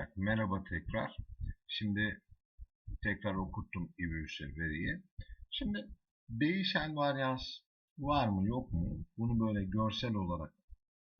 Evet, merhaba tekrar. Şimdi tekrar okuttum İBÜS'e veriyi. Şimdi değişen varyans var mı yok mu? Bunu böyle görsel olarak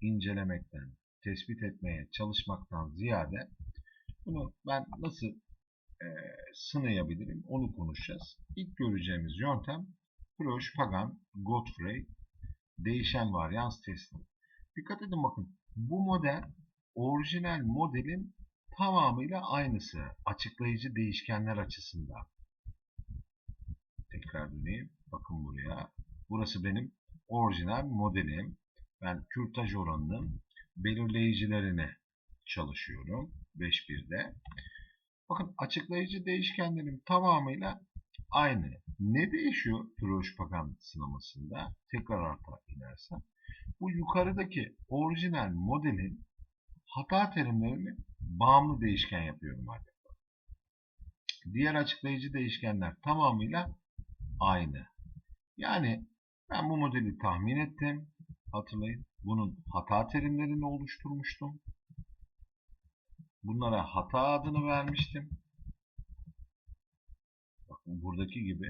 incelemekten, tespit etmeye çalışmaktan ziyade bunu ben nasıl e, sınayabilirim onu konuşacağız. İlk göreceğimiz yöntem Preuss Pagan Godfrey değişen varyans testi. Dikkat edin bakın bu model orijinal modelin tamamıyla aynısı. Açıklayıcı değişkenler açısından. Tekrar döneyim. Bakın buraya. Burası benim orijinal modelim. Ben kürtaj oranının belirleyicilerine çalışıyorum. 5.1'de. Bakın açıklayıcı değişkenlerim tamamıyla aynı. Ne değişiyor Püroj-Pagan sınamasında? Tekrar arta inersem. Bu yukarıdaki orijinal modelin hata terimlerini bağımlı değişken yapıyorum artık. Diğer açıklayıcı değişkenler tamamıyla aynı. Yani ben bu modeli tahmin ettim. Hatırlayın. Bunun hata terimlerini oluşturmuştum. Bunlara hata adını vermiştim. Bakın buradaki gibi.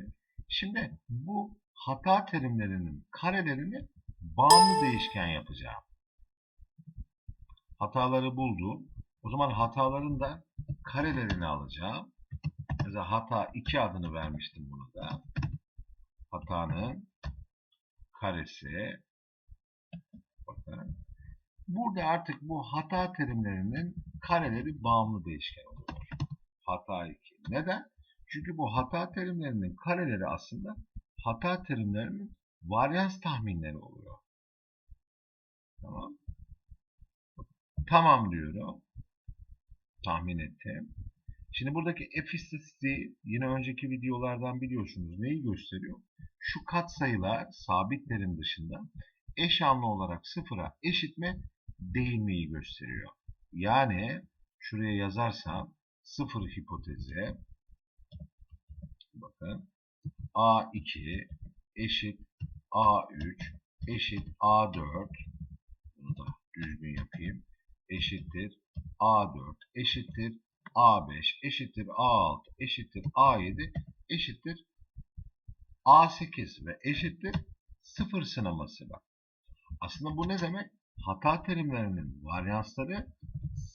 Şimdi bu hata terimlerinin karelerini bağımlı değişken yapacağım. Hataları buldum. O zaman hataların da karelerini alacağım. Mesela hata 2 adını vermiştim bunu da. Hatanın karesi. Bakın. Burada artık bu hata terimlerinin kareleri bağımlı değişken oluyor. Hata 2. Neden? Çünkü bu hata terimlerinin kareleri aslında hata terimlerinin varyans tahminleri oluyor. Tamam. Tamam diyorum. Tahmin ettim. Şimdi buradaki f yine önceki videolardan biliyorsunuz neyi gösteriyor? Şu katsayılar sabit terim dışında eş anlı olarak sıfıra eşit mi değil miyi gösteriyor. Yani şuraya yazarsam sıfır hipotezi bakın A2 eşit A3 eşit A4 bunu da düzgün yapayım eşittir A4 eşittir A5 eşittir A6 eşittir A7 eşittir A8 ve eşittir 0 sınaması bak. Aslında bu ne demek? Hata terimlerinin varyansları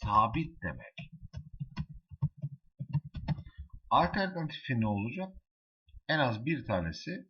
sabit demek. Alternatifi ne olacak? En az bir tanesi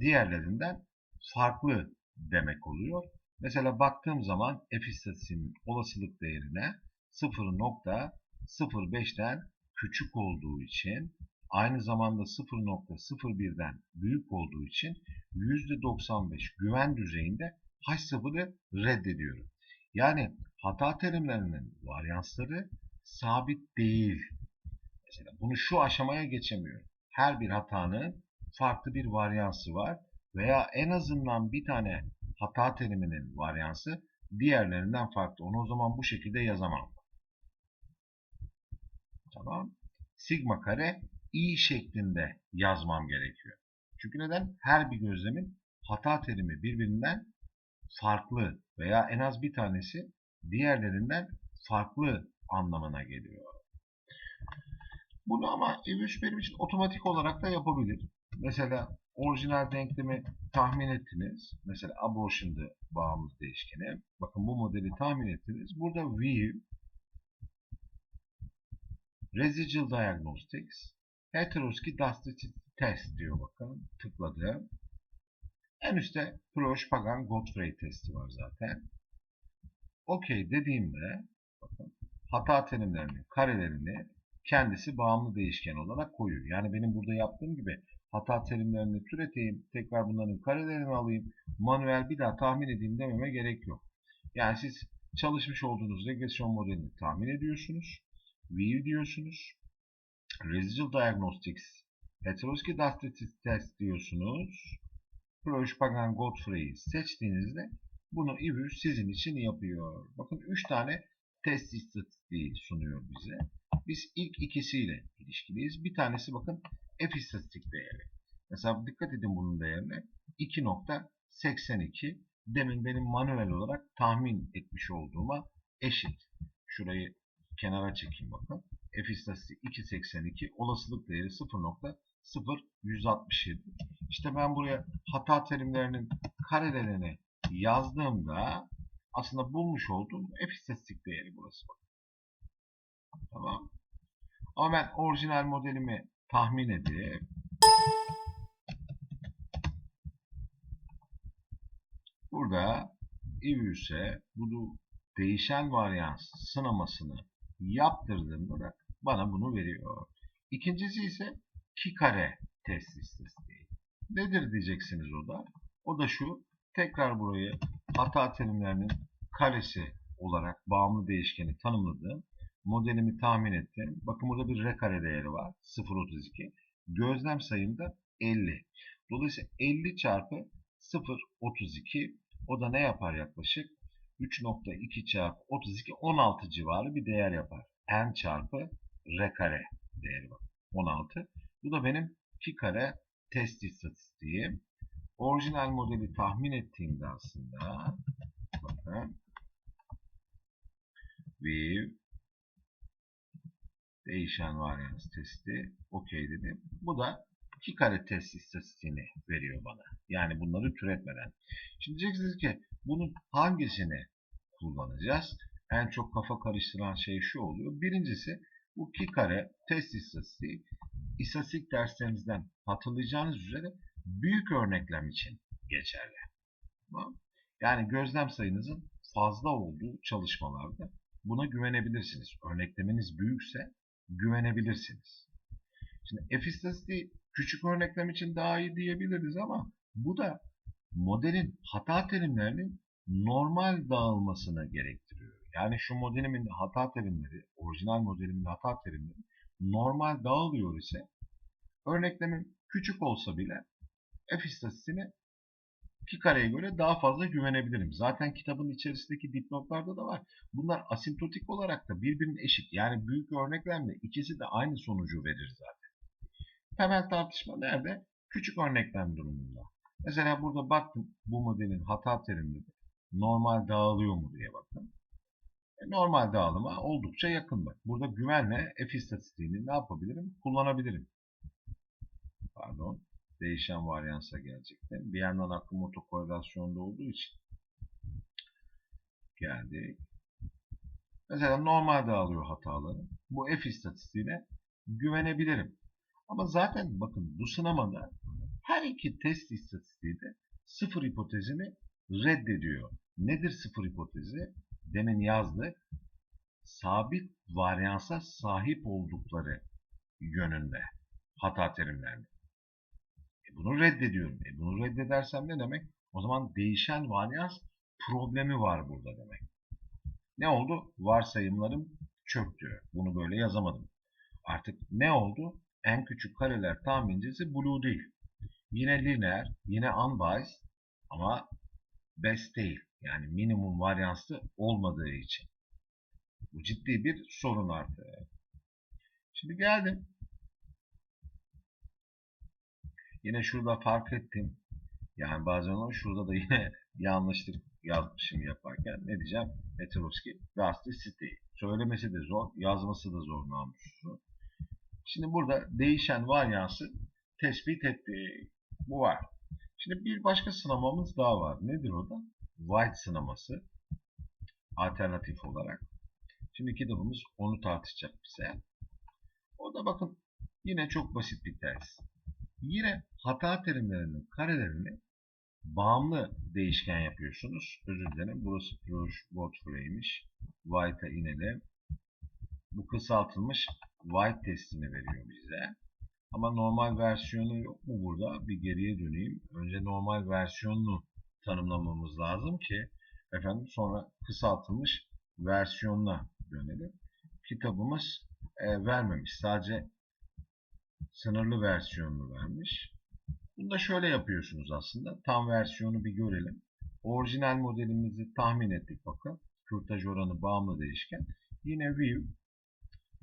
diğerlerinden farklı demek oluyor. Mesela baktığım zaman f istatistiğinin olasılık değerine 0.05'ten küçük olduğu için aynı zamanda 0.01'den büyük olduğu için %95 güven düzeyinde H0'ı reddediyorum. Yani hata terimlerinin varyansları sabit değil. Mesela bunu şu aşamaya geçemiyorum. Her bir hatanın farklı bir varyansı var veya en azından bir tane hata teriminin varyansı diğerlerinden farklı. Onu o zaman bu şekilde yazamam. Tamam. Sigma kare i şeklinde yazmam gerekiyor. Çünkü neden? Her bir gözlemin hata terimi birbirinden farklı veya en az bir tanesi diğerlerinden farklı anlamına geliyor. Bunu ama EV3 benim için otomatik olarak da yapabilir. Mesela orijinal denklemi tahmin ettiniz. Mesela abortion'da bağımlı değişkeni. Bakın bu modeli tahmin ettiniz. Burada view residual diagnostics heteroski test diyor bakın. Tıkladım. En üstte Prosh Pagan Godfrey testi var zaten. OK dediğimde bakın, hata terimlerini, karelerini kendisi bağımlı değişken olarak koyuyor. Yani benim burada yaptığım gibi hata terimlerini türeteyim, tekrar bunların karelerini alayım, manuel bir daha tahmin edeyim dememe gerek yok. Yani siz çalışmış olduğunuz regresyon modelini tahmin ediyorsunuz, view diyorsunuz, residual diagnostics, heteroski test diyorsunuz, Prosh Pagan Godfrey'i seçtiğinizde bunu İBÜ sizin için yapıyor. Bakın 3 tane test istatistiği sunuyor bize. Biz ilk ikisiyle ilişkiliyiz. Bir tanesi bakın F istatistik değeri. Mesela dikkat edin bunun değerine. 2.82 demin benim manuel olarak tahmin etmiş olduğuma eşit. Şurayı kenara çekeyim bakın. F istatistiği 282 olasılık değeri 0.0167. İşte ben buraya hata terimlerinin karelerini yazdığımda aslında bulmuş olduğum F istatistik değeri burası. Bakın. Tamam. Ama ben orijinal modelimi tahmin edip burada İVÜS'e bunu değişen varyans sınamasını yaptırdığımda da bana bunu veriyor. İkincisi ise ki kare test istatistiği. Nedir diyeceksiniz o da? O da şu. Tekrar burayı hata terimlerinin karesi olarak bağımlı değişkeni tanımladım. Modelimi tahmin ettim. Bakın burada bir r kare değeri var. 0.32. Gözlem sayım da 50. Dolayısıyla 50 çarpı 0.32 o da ne yapar yaklaşık? 3.2 çarpı 32 16 civarı bir değer yapar. n çarpı r kare değeri var. 16. Bu da benim 2 kare test istatistiğim. Orijinal modeli tahmin ettiğimde aslında bakın view değişen varyans testi okey dedim. Bu da 2 kare test istatistiğini veriyor bana. Yani bunları türetmeden. Şimdi diyeceksiniz ki bunun hangisini kullanacağız? En çok kafa karıştıran şey şu oluyor. Birincisi bu 2 kare test istatistiği istatistik derslerinizden hatırlayacağınız üzere büyük örneklem için geçerli. Yani gözlem sayınızın fazla olduğu çalışmalarda buna güvenebilirsiniz. Örneklemeniz büyükse güvenebilirsiniz. Şimdi F küçük örneklem için daha iyi diyebiliriz ama bu da modelin hata terimlerinin normal dağılmasına gerektiriyor. Yani şu modelimin hata terimleri, orijinal modelimin hata terimleri normal dağılıyor ise örneklemin küçük olsa bile F iki kareye göre daha fazla güvenebilirim. Zaten kitabın içerisindeki dipnotlarda da var. Bunlar asimptotik olarak da birbirinin eşit. Yani büyük örneklemle ikisi de aynı sonucu verir zaten. Temel tartışma nerede? Küçük örneklem durumunda. Mesela burada baktım bu modelin hata terimleri normal dağılıyor mu diye bakın. E, normal dağılıma oldukça yakın bak. Burada güvenle F istatistiğini ne yapabilirim? Kullanabilirim. Pardon. Değişen varyansa gelecektim. Bir yandan aklım otokorelasyonda olduğu için geldik. Mesela normal dağılıyor hataları. Bu F istatistiğine güvenebilirim. Ama zaten bakın bu sınamada her iki test istatistiği de sıfır hipotezini reddediyor. Nedir sıfır hipotezi? Demin yazdık. Sabit varyansa sahip oldukları yönünde hata terimlerini. Bunu reddediyorum. E bunu reddedersem ne demek? O zaman değişen varyans problemi var burada demek. Ne oldu? Varsayımlarım çöktü. Bunu böyle yazamadım. Artık ne oldu? En küçük kareler tahmincisi blue değil. Yine lineer, yine unbiased ama best değil. Yani minimum varyanslı olmadığı için. Bu ciddi bir sorun artık. Şimdi geldim. Yine şurada fark ettim. Yani bazen şurada da yine yanlışlık yazmışım yaparken. Ne diyeceğim? Petrowski City. Söylemesi de zor, yazması da zor namussu. Şimdi burada değişen varyansı tespit ettik. Bu var. Şimdi bir başka sınamamız daha var. Nedir o da? White sınaması. Alternatif olarak. Şimdi kitabımız onu tartışacak bize. O da bakın yine çok basit bir test. Yine hata terimlerinin karelerini bağımlı değişken yapıyorsunuz. Özür dilerim. Burası Proje Godfrey'miş. White'a inelim. Bu kısaltılmış White testini veriyor bize. Ama normal versiyonu yok mu burada? Bir geriye döneyim. Önce normal versiyonunu tanımlamamız lazım ki efendim sonra kısaltılmış versiyonuna dönelim. Kitabımız e, vermemiş. Sadece sınırlı versiyonunu vermiş. Bunu da şöyle yapıyorsunuz aslında. Tam versiyonu bir görelim. Orijinal modelimizi tahmin ettik bakın. Kürtaj oranı bağımlı değişken. Yine view,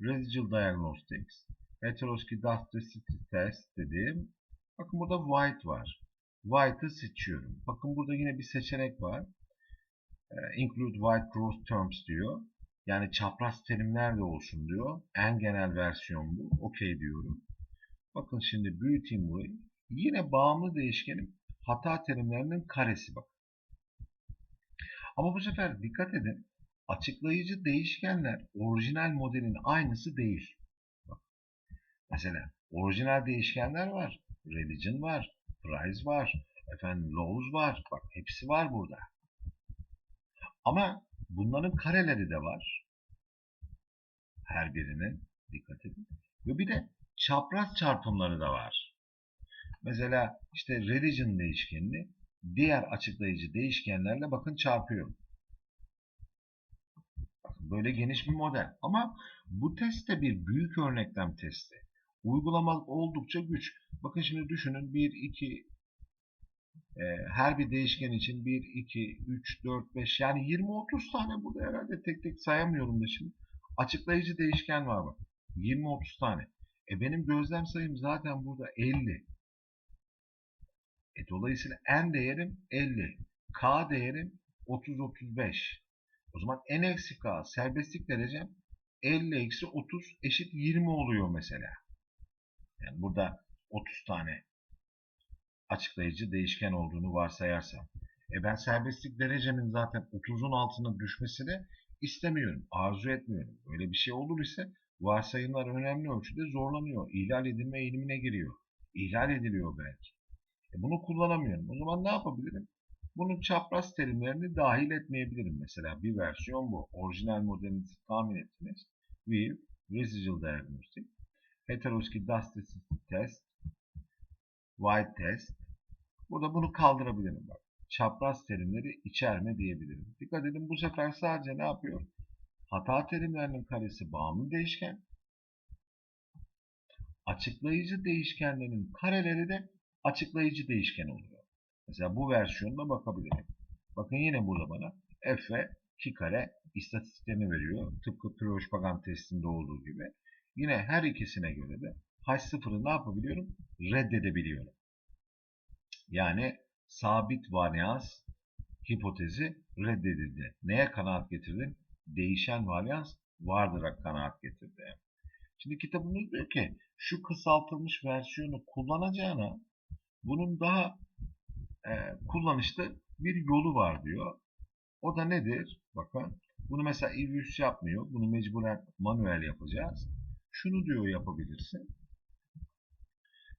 residual diagnostics, heteroski dusticity test dediğim. Bakın burada white var. White'ı seçiyorum. Bakın burada yine bir seçenek var. Include white cross terms diyor. Yani çapraz terimler de olsun diyor. En genel versiyon bu. Okey diyorum. Bakın şimdi büyüteyim burayı. Yine bağımlı değişkenin hata terimlerinin karesi bak. Ama bu sefer dikkat edin. Açıklayıcı değişkenler orijinal modelin aynısı değil. Bak. Mesela orijinal değişkenler var. Religion var. Price var. Efendim laws var. Bak hepsi var burada. Ama bunların kareleri de var. Her birinin. Dikkat edin. Ve bir de çapraz çarpımları da var. Mesela işte religion değişkenini diğer açıklayıcı değişkenlerle bakın çarpıyorum. Böyle geniş bir model. Ama bu test de bir büyük örneklem testi. Uygulamak oldukça güç. Bakın şimdi düşünün 1, 2, e, her bir değişken için 1, 2, 3, 4, 5 yani 20-30 tane burada herhalde tek tek sayamıyorum da şimdi. Açıklayıcı değişken var bak. 20-30 tane. E benim gözlem sayım zaten burada 50. E dolayısıyla n değerim 50. K değerim 30-35. O zaman n eksi k serbestlik derecem 50 eksi 30 eşit 20 oluyor mesela. Yani burada 30 tane açıklayıcı değişken olduğunu varsayarsam. E ben serbestlik derecemin zaten 30'un altına düşmesini istemiyorum, arzu etmiyorum. Öyle bir şey olur ise varsayımlar önemli ölçüde zorlanıyor. İhlal edilme eğilimine giriyor. İhlal ediliyor belki. E bunu kullanamıyorum. O zaman ne yapabilirim? Bunun çapraz terimlerini dahil etmeyebilirim. Mesela bir versiyon bu. Orijinal modelinizi tahmin ettiniz. View, Residual Diagnostic, Heteroski Dusty Test, White Test. Burada bunu kaldırabilirim. Bak. Çapraz terimleri içerme diyebilirim. Dikkat edin bu sefer sadece ne yapıyor? Hata terimlerinin karesi bağımlı değişken. Açıklayıcı değişkenlerin kareleri de açıklayıcı değişken oluyor. Mesela bu versiyonuna bakabilirim. Bakın yine burada bana f ve 2 kare istatistiklerini veriyor. Tıpkı Prioş-Pagan testinde olduğu gibi. Yine her ikisine göre de H0'ı ne yapabiliyorum? Reddedebiliyorum. Yani sabit varyans hipotezi reddedildi. Neye kanaat getirdin? Değişen varyans vardır'a kanaat getirdi. Şimdi kitabımız diyor ki şu kısaltılmış versiyonu kullanacağına bunun daha e, kullanışlı bir yolu var diyor. O da nedir? Bakın bunu mesela İVÜS yapmıyor. Bunu mecburen manuel yapacağız. Şunu diyor yapabilirsin.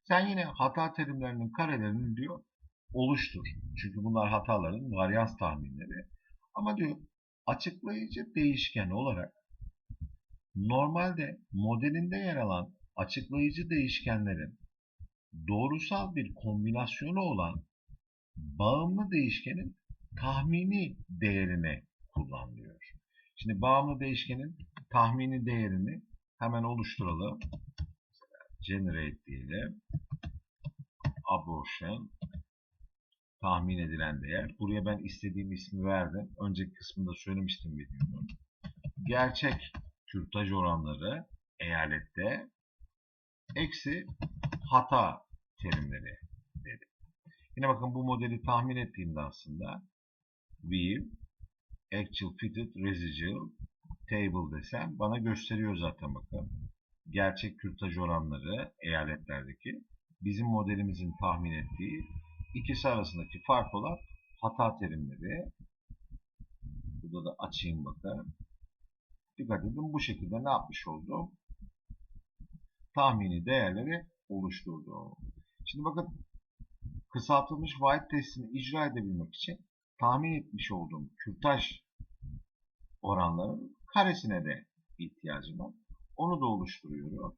Sen yine hata terimlerinin karelerini diyor oluştur. Çünkü bunlar hataların varyans tahminleri. Ama diyor açıklayıcı değişken olarak normalde modelinde yer alan açıklayıcı değişkenlerin doğrusal bir kombinasyonu olan bağımlı değişkenin tahmini değerini kullanılıyor. Şimdi bağımlı değişkenin tahmini değerini hemen oluşturalım. Generate diyelim. Abortion tahmin edilen değer. Buraya ben istediğim ismi verdim. Önceki kısmında söylemiştim videonun. Gerçek kürtaj oranları eyalette eksi hata terimleri dedi. Yine bakın bu modeli tahmin ettiğimde aslında view actual fitted residual table desem bana gösteriyor zaten bakın. Gerçek kürtaj oranları eyaletlerdeki bizim modelimizin tahmin ettiği ikisi arasındaki fark olan hata terimleri. Burada da açayım bakın. Dikkat edin bu şekilde ne yapmış oldum? Tahmini değerleri oluşturdu. Şimdi bakın kısaltılmış white testini icra edebilmek için tahmin etmiş olduğum kürtaj oranların karesine de ihtiyacım var. Onu da oluşturuyorum.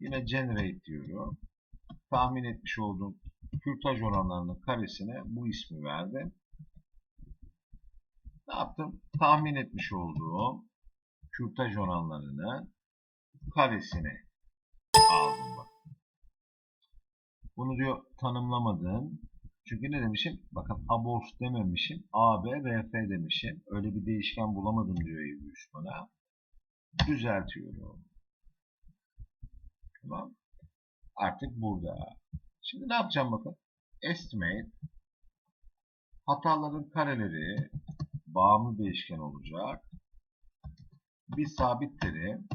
Yine generate diyorum. Tahmin etmiş olduğum kürtaj oranlarının karesine bu ismi verdim. Ne yaptım? Tahmin etmiş olduğum kürtaj oranlarının karesini aldım bak. Bunu diyor tanımlamadım. Çünkü ne demişim? Bakın abort dememişim. A, B, R, F demişim. Öyle bir değişken bulamadım diyor Eylül bana. Düzeltiyorum. Tamam. Artık burada. Şimdi ne yapacağım bakın. Estimate hataların kareleri bağımlı değişken olacak. bir sabit terim,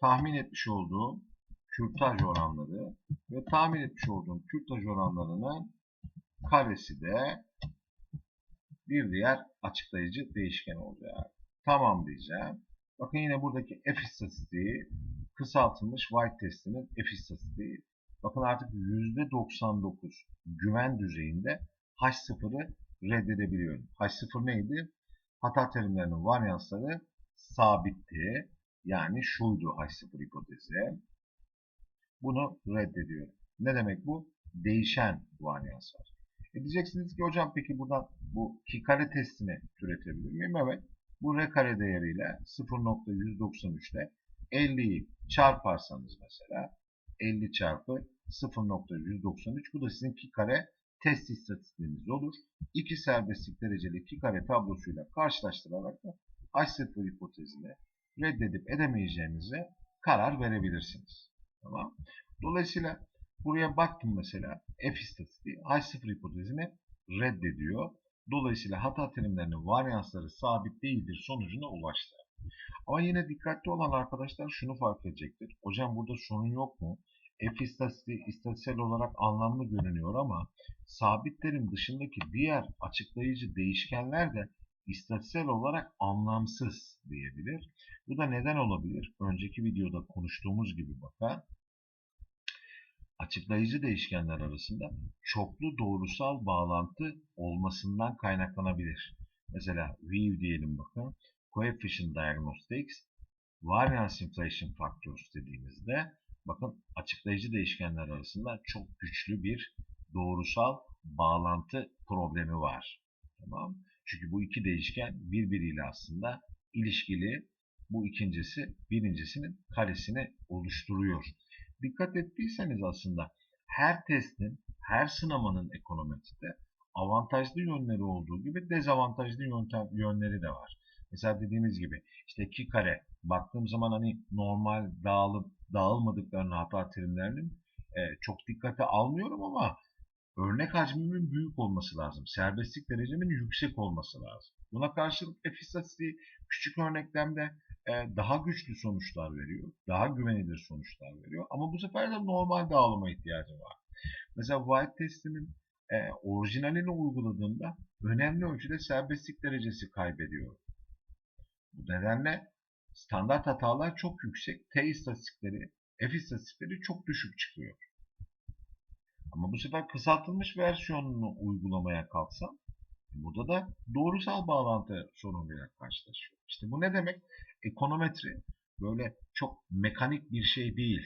tahmin etmiş olduğum kürtaj oranları ve tahmin etmiş olduğum kürtaj oranlarının karesi de bir diğer açıklayıcı değişken olacak. Tamam diyeceğim. Bakın yine buradaki F istatistiği kısaltılmış White testinin F istatistiği. Bakın artık %99 güven düzeyinde H0'ı reddedebiliyorum. H0 neydi? Hata terimlerinin varyansları sabitti. Yani şuydu H0 hipotezi. Bunu reddediyorum. Ne demek bu? Değişen varyans var. E diyeceksiniz ki hocam peki buradan bu ki kare testini türetebilir miyim? Evet. Bu r kare değeriyle 0.193'te 50'yi çarparsanız mesela 50 çarpı 0.193 bu da sizin ki kare test istatistiğiniz olur. İki serbestlik dereceli ki kare tablosuyla karşılaştırarak da H0 hipotezini reddedip edemeyeceğinize karar verebilirsiniz. Tamam. Dolayısıyla buraya baktım mesela F istatistiği H0 hipotezini reddediyor. Dolayısıyla hata terimlerinin varyansları sabit değildir sonucuna ulaştı. Ama yine dikkatli olan arkadaşlar şunu fark edecektir. Hocam burada sorun yok mu? F istatistiksel olarak anlamlı görünüyor ama sabit terim dışındaki diğer açıklayıcı değişkenler de istatistiksel olarak anlamsız diyebilir. Bu da neden olabilir? Önceki videoda konuştuğumuz gibi bakın. Açıklayıcı değişkenler arasında çoklu doğrusal bağlantı olmasından kaynaklanabilir. Mesela view diyelim bakın. Coefficient Diagnostics, Variance Inflation Factors dediğimizde bakın açıklayıcı değişkenler arasında çok güçlü bir doğrusal bağlantı problemi var. Tamam? Çünkü bu iki değişken birbiriyle aslında ilişkili. Bu ikincisi birincisinin karesini oluşturuyor. Dikkat ettiyseniz aslında her testin, her sınamanın ekonometride avantajlı yönleri olduğu gibi dezavantajlı yöntem, yönleri de var. Mesela dediğimiz gibi işte 2 kare baktığım zaman hani normal dağılıp dağılmadıklarını hata terimlerinin e, çok dikkate almıyorum ama örnek hacmimin büyük olması lazım. Serbestlik derecemin yüksek olması lazım. Buna karşılık F küçük örneklemde e, daha güçlü sonuçlar veriyor. Daha güvenilir sonuçlar veriyor. Ama bu sefer de normal dağılıma ihtiyacı var. Mesela White testinin e, orijinalini uyguladığımda önemli ölçüde serbestlik derecesi kaybediyor. Nedenle standart hatalar çok yüksek, T istatistikleri, F istatistikleri çok düşük çıkıyor. Ama bu sefer kısaltılmış versiyonunu uygulamaya kalksam burada da doğrusal bağlantı sorunuyla karşılaşıyor. İşte bu ne demek? Ekonometri böyle çok mekanik bir şey değil.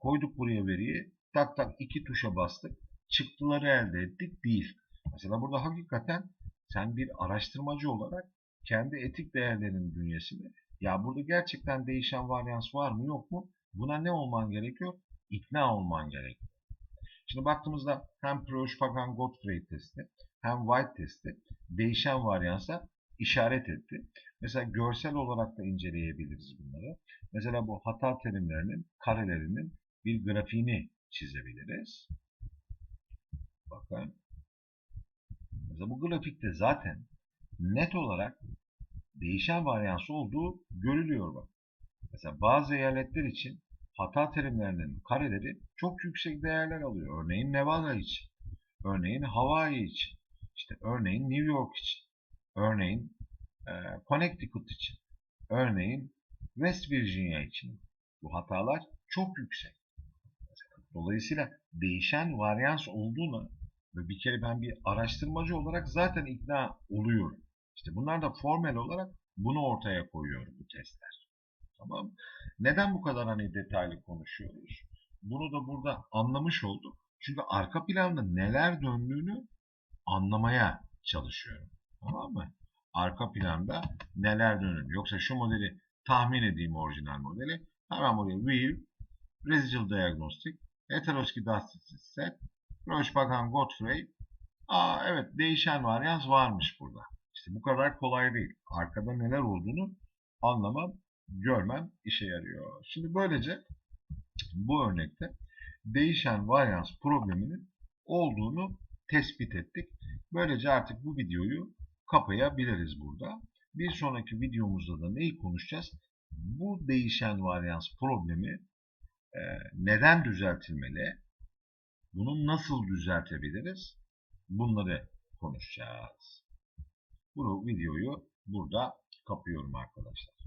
Koyduk buraya veriyi, tak tak iki tuşa bastık, çıktıları elde ettik değil. Mesela burada hakikaten sen bir araştırmacı olarak kendi etik değerlerinin bünyesinde ya burada gerçekten değişen varyans var mı yok mu? Buna ne olman gerekiyor? İkna olman gerekiyor. Şimdi baktığımızda hem Preuss-Pagan-Gottfried testi hem White testi değişen varyansa işaret etti. Mesela görsel olarak da inceleyebiliriz bunları. Mesela bu hata terimlerinin karelerinin bir grafiğini çizebiliriz. Bakın. Mesela bu grafikte zaten net olarak değişen varyansı olduğu görülüyor bak. Mesela bazı eyaletler için hata terimlerinin kareleri çok yüksek değerler alıyor. Örneğin Nevada için, örneğin Hawaii için, işte örneğin New York için, örneğin e, Connecticut için, örneğin West Virginia için. Bu hatalar çok yüksek. Dolayısıyla değişen varyans olduğuna ve bir kere ben bir araştırmacı olarak zaten ikna oluyorum. İşte bunlar da formel olarak bunu ortaya koyuyor bu testler. Tamam Neden bu kadar hani detaylı konuşuyoruz? Bunu da burada anlamış olduk. Çünkü arka planda neler döndüğünü anlamaya çalışıyorum. Tamam mı? Arka planda neler dönüyor. Yoksa şu modeli tahmin edeyim orijinal modeli. Hemen buraya Wheel, Residual Diagnostic, Heteroskidastic Set, Roche-Pagan Godfrey. Aa evet değişen varyans varmış burada. İşte bu kadar kolay değil. Arkada neler olduğunu anlamam, görmem işe yarıyor. Şimdi böylece bu örnekte değişen varyans probleminin olduğunu tespit ettik. Böylece artık bu videoyu kapayabiliriz burada. Bir sonraki videomuzda da neyi konuşacağız? bu değişen varyans problemi e, neden düzeltilmeli? Bunu nasıl düzeltebiliriz? Bunları konuşacağız. Bu videoyu burada kapıyorum arkadaşlar.